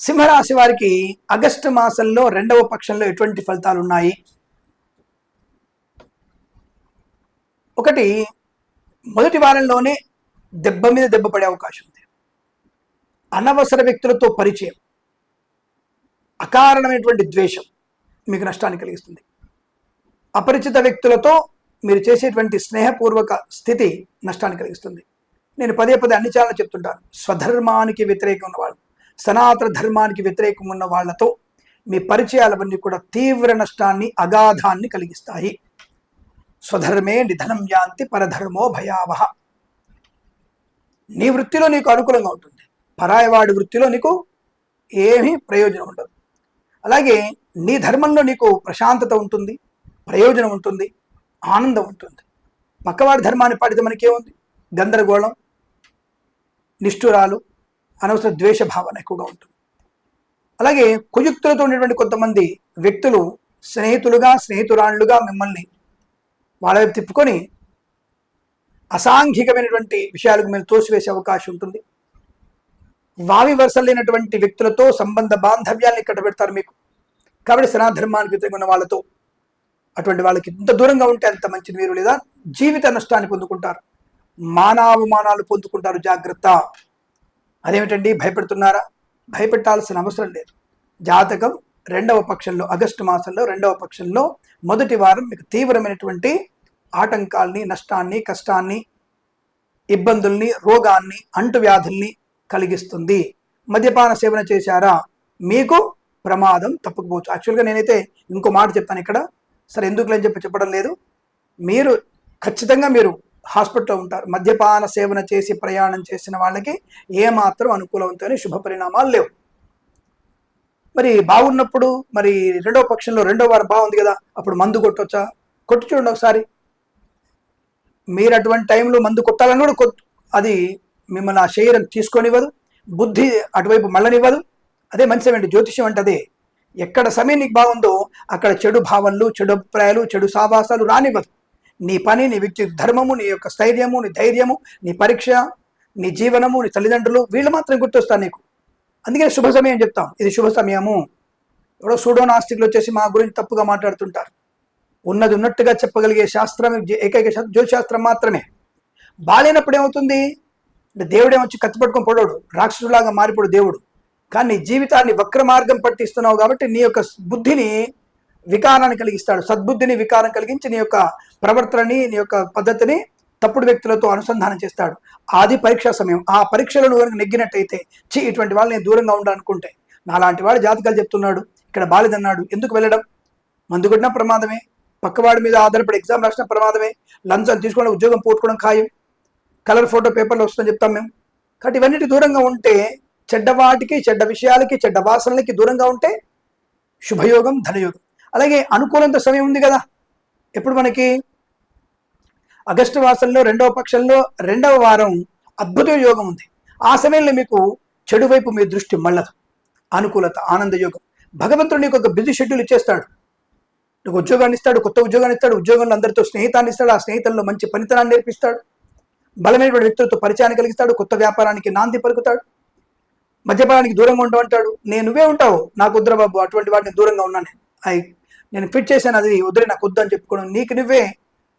సింహరాశి వారికి ఆగస్టు మాసంలో రెండవ పక్షంలో ఎటువంటి ఫలితాలు ఉన్నాయి? ఒకటి మొదటి వారంలోనే దెబ్బ మీద దెబ్బ పడే అవకాశం ఉంది. అనవసర వ్యక్తులతో పరిచయం అకారణమైనటువంటి ద్వేషం మీకు నష్టాన్ని కలిగిస్తుంది. అపరిచిత వ్యక్తులతో మీరు చేసేటువంటి స్నేహపూర్వక స్థితి నష్టాన్ని కలిగిస్తుంది. నేను పదే పదే అన్ని చాలా చెప్తుంటాను. స్వధర్మానికి వ్యతిరేకం ఉన్నవాళ్ళు. సనాతన ధర్మానికి వ్యతిరేకం ఉన్న వాళ్ళతో మీ పరిచయాలవన్నీ కూడా తీవ్ర నష్టాన్ని అగాధాన్ని కలిగిస్తాయి. స్వధర్మే నిధనం యాంతి పరధర్మో భయావహ. నీ వృత్తిలో నీకు అనుకూలంగా ఉంటుంది. పరాయవాడి వృత్తిలో నీకు ఏమీ ప్రయోజనం ఉండదు. అలాగే నీ ధర్మంలో నీకు ప్రశాంతత ఉంటుంది ప్రయోజనం ఉంటుంది ఆనందం ఉంటుంది. పక్కవాడి ధర్మాన్ని పాటితే మనకేముంది? గందరగోళం నిష్ఠురాలు అనవసర ద్వేష భావన ఎక్కువగా ఉంటుంది. అలాగే కుయుక్తులతో ఉన్నటువంటి కొంతమంది వ్యక్తులు స్నేహితులుగా స్నేహితురాళ్ళుగా మిమ్మల్ని వాళ్ళ వైపు తిప్పుకొని అసాంఘికమైనటువంటి విషయాలకు మేము తోసివేసే అవకాశం ఉంటుంది. వావి వరుసలైనటువంటి వ్యక్తులతో సంబంధ బాంధవ్యాన్ని కట్టబెడతారు మీకు. కాబట్టి సనాధర్మానికి ఉన్న వాళ్ళతో అటువంటి వాళ్ళకి ఎంత దూరంగా ఉంటే అంత మంచిది మీరు లేదా? జీవిత నష్టాన్ని పొందుకుంటారు. మానావమానాలు పొందుకుంటారు జాగ్రత్త. అదేమిటండి? భయపెడుతున్నారా? భయపెట్టాల్సిన అవసరం లేదు. జాతకం రెండవ పక్షంలో ఆగస్టు మాసంలో రెండవ పక్షంలో మొదటి వారం మీకు తీవ్రమైనటువంటి ఆటంకాల్ని నష్టాన్ని కష్టాన్ని ఇబ్బందుల్ని రోగాన్ని అంటువ్యాధుల్ని కలిగిస్తుంది. మద్యపాన సేవన చేశారా? మీకు ప్రమాదం తప్పకపోవచ్చు. యాక్చువల్గా నేనైతే ఇంకో మాట చెప్తాను ఇక్కడ. సరే ఎందుకు లేని చెప్పి చెప్పడం లేదు. మీరు ఖచ్చితంగా మీరు హాస్పిటల్లో ఉంటారు. మద్యపాన సేవన చేసి ప్రయాణం చేసిన వాళ్ళకి ఏమాత్రం అనుకూలవంతమైన శుభ పరిణామాలు లేవు. మరి బాగున్నప్పుడు మరి రెండవ పక్షంలో రెండో వారం బాగుంది కదా అప్పుడు మందు కొట్టొచ్చా? కొట్టి చూడండి ఒకసారి. మీరు అటువంటి టైంలో మందు కొట్టాలని కూడా కొట్ అది మిమ్మల్ని ఆ శరీరం తీసుకొనివ్వదు బుద్ధి అటువైపు మళ్ళనివ్వదు. అదే మంచి అండి జ్యోతిష్యం అంటే అదే. ఎక్కడ సమయం నీకు బాగుందో అక్కడ చెడు భావనలు చెడు అభిప్రాయాలు చెడు సావాసాలు రానివ్వదు. నీ పని నీ వ్యక్తి ధర్మము నీ యొక్క స్థైర్యము నీ ధైర్యము నీ పరీక్ష నీ జీవనము నీ తల్లిదండ్రులు వీళ్ళు మాత్రం గుర్తొస్తారు నీకు. అందుకని శుభ సమయం చెప్తాం. ఇది శుభ సమయము. ఎవడో సూడో నాస్తికులు వచ్చేసి మా గురించి తప్పుగా మాట్లాడుతుంటారు. ఉన్నది ఉన్నట్టుగా చెప్పగలిగే శాస్త్రం ఏకైక జ్యోతిశాస్త్రం మాత్రమే. బాలేనప్పుడు ఏమవుతుంది? అంటే దేవుడే వచ్చి కత్తి పట్టుకొని రాక్షసులాగా మారిపోడు దేవుడు. కానీ నీ జీవితాన్ని వక్ర మార్గం పట్టిస్తున్నావు కాబట్టి నీ యొక్క బుద్ధిని వికారాన్ని కలిగిస్తాడు. సద్బుద్ధిని వికారం కలిగించి నీ యొక్క ప్రవర్తనని నీ యొక్క పద్ధతిని తప్పుడు వ్యక్తులతో అనుసంధానం చేస్తాడు. ఆది పరీక్షా సమయం. ఆ పరీక్షలను కనుక నెగ్గినట్టయితే చి ఇటువంటి వాళ్ళు నేను దూరంగా ఉండాలనుకుంటే నాలాంటి వాడు జాతకాలు చెప్తున్నాడు ఇక్కడ బాలేదన్నాడు ఎందుకు వెళ్ళడం? మందు కొట్టిన ప్రమాదమే. పక్కవాడి మీద ఆధారపడి ఎగ్జామ్ రాసిన ప్రమాదమే. లంచం తీసుకోవడం ఉద్యోగం పోగొట్టుకోవడం ఖాయం. కలర్ ఫోటో పేపర్లు వస్తుందని చెప్తాం మేము. కాబట్టి ఇవన్నిటి దూరంగా ఉంటే చెడ్డవాటికి చెడ్డ విషయాలకి చెడ్డ వాసనలకి దూరంగా ఉంటే శుభయోగం ధనయోగం. అలాగే అనుకూలంత సమయం ఉంది కదా. ఎప్పుడు మనకి ఆగస్టు మాసంలో రెండవ పక్షంలో రెండవ వారం అద్భుత యోగం ఉంది. ఆ సమయంలో మీకు చెడు వైపు మీ దృష్టి మళ్ళదు. అనుకూలత ఆనంద యోగం. భగవంతుడు నీకు ఒక బిజీ షెడ్యూల్ ఇచ్చేస్తాడు. నీకు ఉద్యోగాన్ని ఇస్తాడు కొత్త ఉద్యోగాన్ని ఇస్తాడు ఉద్యోగంలో అందరితో స్నేహితాన్ని ఇస్తాడు ఆ స్నేహితుల్లో మంచి పనితనాన్ని నేర్పిస్తాడు. బలమైనటువంటి వ్యక్తులతో పరిచయాన్ని కలిగిస్తాడు కొత్త వ్యాపారానికి నాంది పలుకుతాడు. మద్యపానానికి దూరంగా ఉండమంటాడు. నేను నువ్వే ఉంటావు నాకు వద్దురా అటువంటి వాటిని దూరంగా ఉన్నాను. ఐ నేను ఫిట్ చేశాను అది వదిలి నాకు వద్దు అని చెప్పుకోవడం నీకు నువ్వే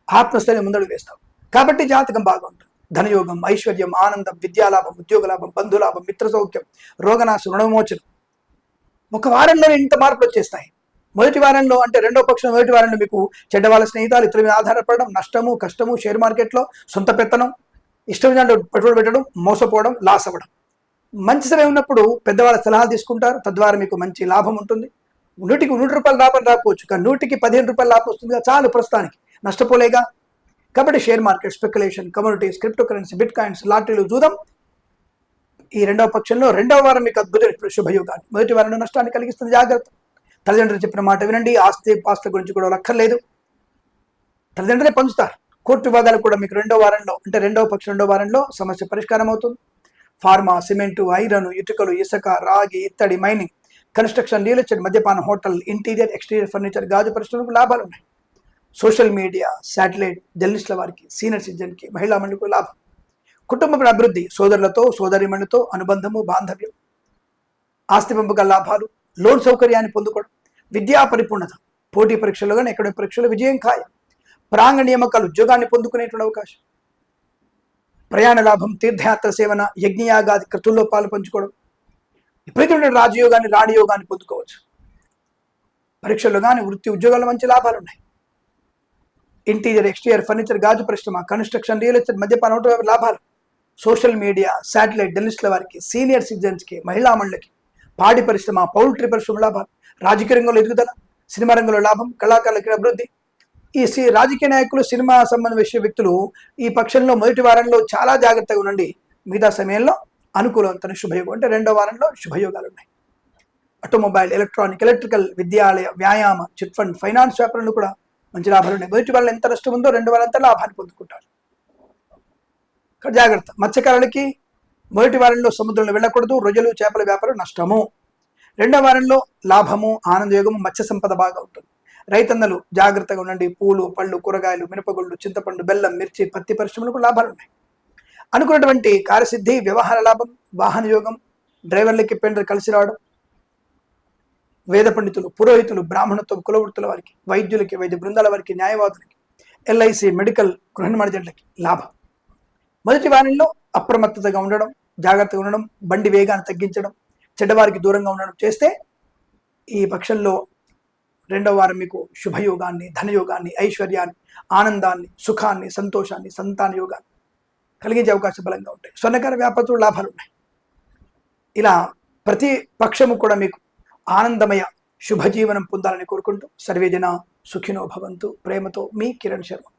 ఆత్మస్థైర్యం ముందడుగు వేస్తావు. కాబట్టి జాతకం బాగుంటుంది. ధనయోగం ఐశ్వర్యం ఆనందం విద్యాలాభం ఉద్యోగ లాభం బంధులాభం మిత్ర సౌఖ్యం రోగనాశ రుణమోచనం ఒక వారంలో ఇంత మార్పులు వచ్చేస్తాయి. మొదటి వారంలో అంటే రెండో పక్షం మొదటి వారంలో మీకు చెడ్డ వాళ్ళ స్నేహితాలు ఇతరుల మీద ఆధారపడడం నష్టము కష్టము షేర్ మార్కెట్లో సొంత పెత్తనం ఇష్టం పెట్టుబడి పెట్టడం మోసపోవడం లాస్ అవ్వడం. మంచి సమయం ఉన్నప్పుడు పెద్దవాళ్ళ సలహాలు తీసుకుంటారు. తద్వారా మీకు మంచి లాభం ఉంటుంది. నూటికి నూట రూపాయలు లాభం రాకపోవచ్చు కానీ నూటికి పదిహేను రూపాయలు లాభం వస్తుందిగా చాలు ప్రస్తుతానికి. నష్టపోలేగా? కాబట్టి share market speculation communities crypto currency bitcoins లాటరీలు చూద్దాం. ఈ రెండవ పక్షంలో రెండవ వారం మీకు అద్భుతమైన శుభయోగాన్ని మొదటి వారంలో నష్టాన్ని కలిగిస్తుంది జాగ్రత్త. తల్లిదండ్రులు చెప్పిన మాట వినండి ఆస్తి పాస్త గురించి కూడా అక్కర్లేదు తల్లిదండ్రులే పంచుతారు. కోర్టు వివాదాలు కూడా మీకు రెండో వారంలో అంటే రెండవ పక్షం రెండో వారంలో సమస్య పరిష్కారం అవుతుంది. ఫార్మా సిమెంటు ఐరన్ ఇటుకలు ఇసుక రాగి ఇత్తడి మైనింగ్. కన్స్ట్రక్షన్ రియల్ ఎస్టేట్ మద్యపాన హోటల్ ఇంటీరియర్ ఎక్స్టీరియర్ ఫర్నిచర్ గాజు పరిశ్రమకు లాభాలు ఉన్నాయి. సోషల్ మీడియా శాటిలైట్ జర్నలిస్టుల వారికి సీనియర్ సిటిజన్కి మహిళా మండలికి లాభం. కుటుంబ అభివృద్ధి సోదరులతో సోదరిమణులతో అనుబంధము బాంధవ్యం. ఆస్తి పంపక లాభాలు లోన్ సౌకర్యాన్ని పొందుకోవడం విద్యా పరిపూర్ణత పోటీ పరీక్షలు కానీ ఎక్కడ పరీక్షలు విజయం ఖాయం. ప్రాంగ నియామకాలు ఉద్యోగాన్ని పొందుకునేటువంటి అవకాశం. ప్రయాణ లాభం తీర్థయాత్ర సేవన యజ్ఞయాగాది కృతుల్లో పాలు పంచుకోవడం విపరీతమైన రాజయోగాన్ని రాణియోగాన్ని పొందుకోవచ్చు. పరీక్షల్లో కానీ వృత్తి ఉద్యోగాలు మంచి లాభాలు ఉన్నాయి ఇంటీరియర్ ఎక్స్టీరియర్ ఫర్నిచర్ గాజు పరిశ్రమ కన్స్ట్రక్షన్ రియల్ ఎస్టేట్ మద్యపాన లాభాలు. సోషల్ మీడియా శాటిలైట్ డెలిస్ట్ల వారికి సీనియర్ సిటిజన్స్కి మహిళా మండలికి పాడి పరిశ్రమ పౌల్ట్రీ పరిశ్రమ లాభాలు. రాజకీయ రంగంలో ఎదుగుదల సినిమా రంగంలో లాభం కళాకారులకి అభివృద్ధి. ఈ సి రాజకీయ నాయకులు సినిమా సంబంధ విషయ వ్యక్తులు ఈ పక్షంలో మొదటి వారంలో చాలా జాగ్రత్తగా ఉండండి. మిగతా సమయంలో అనుకూలవంతమైన శుభయోగం. అంటే రెండో వారంలో శుభయోగాలు ఉన్నాయి ఆటోమొబైల్ ఎలక్ట్రానిక్ ఎలక్ట్రికల్ విద్యాలయ వ్యాయామ చిట్ ఫండ్ ఫైనాన్స్ వ్యాపారంలో కూడా మంచి లాభాలు ఉన్నాయి. మొదటి వాళ్ళు ఎంత నష్టం ఉందో రెండు వాళ్ళంతా లాభాన్ని పొందుకుంటారు. ఇక్కడ జాగ్రత్త. మత్స్యకారులకి మొదటి వారంలో సముద్రంలో వెళ్ళకూడదు రొయ్యలు చేపల వ్యాపారం నష్టము. రెండో వారంలో లాభము ఆనందయోగము మత్స్య సంపద బాగా ఉంటుంది. రైతన్నలు జాగ్రత్తగా ఉండండి. పూలు పళ్ళు కూరగాయలు మినపగుళ్ళు చింతపండు బెల్లం మిర్చి పత్తి పరిశ్రమలకు లాభాలు ఉన్నాయి. అనుకున్నటువంటి కార్యసిద్ధి వ్యవహార లాభం వాహన యోగం డ్రైవర్లకి పెండర్ కలిసి రావడం వేద పండితులు పురోహితులు బ్రాహ్మణత్వం కులవృత్తుల వారికి వైద్యులకి వైద్య బృందాల వారికి న్యాయవాదులకి ఎల్ఐసి మెడికల్ గృహ నిర్మాణజంట్లకి లాభం. మొదటి వారంలో అప్రమత్తతగా ఉండడం జాగ్రత్తగా ఉండడం బండి వేగాన్ని తగ్గించడం చెడ్డవారికి దూరంగా ఉండడం చేస్తే ఈ పక్షంలో రెండవ వారం మీకు శుభయోగాన్ని ధనయోగాన్ని ఐశ్వర్యాన్ని ఆనందాన్ని సుఖాన్ని సంతోషాన్ని సంతాన యోగాన్ని కలిగించే అవకాశం బలంగా ఉంటాయి. స్వర్ణకార వ్యాపారతులు లాభాలు ఉన్నాయి ఇలా ప్రతి పక్షము కూడా మీకు ఆనందమయ శుభజీవనం పొందాలని కోరుకుంటూ సర్వేజన సుఖినో భవంతు. ప్రేమతో మీ కిరణ్ శర్మ.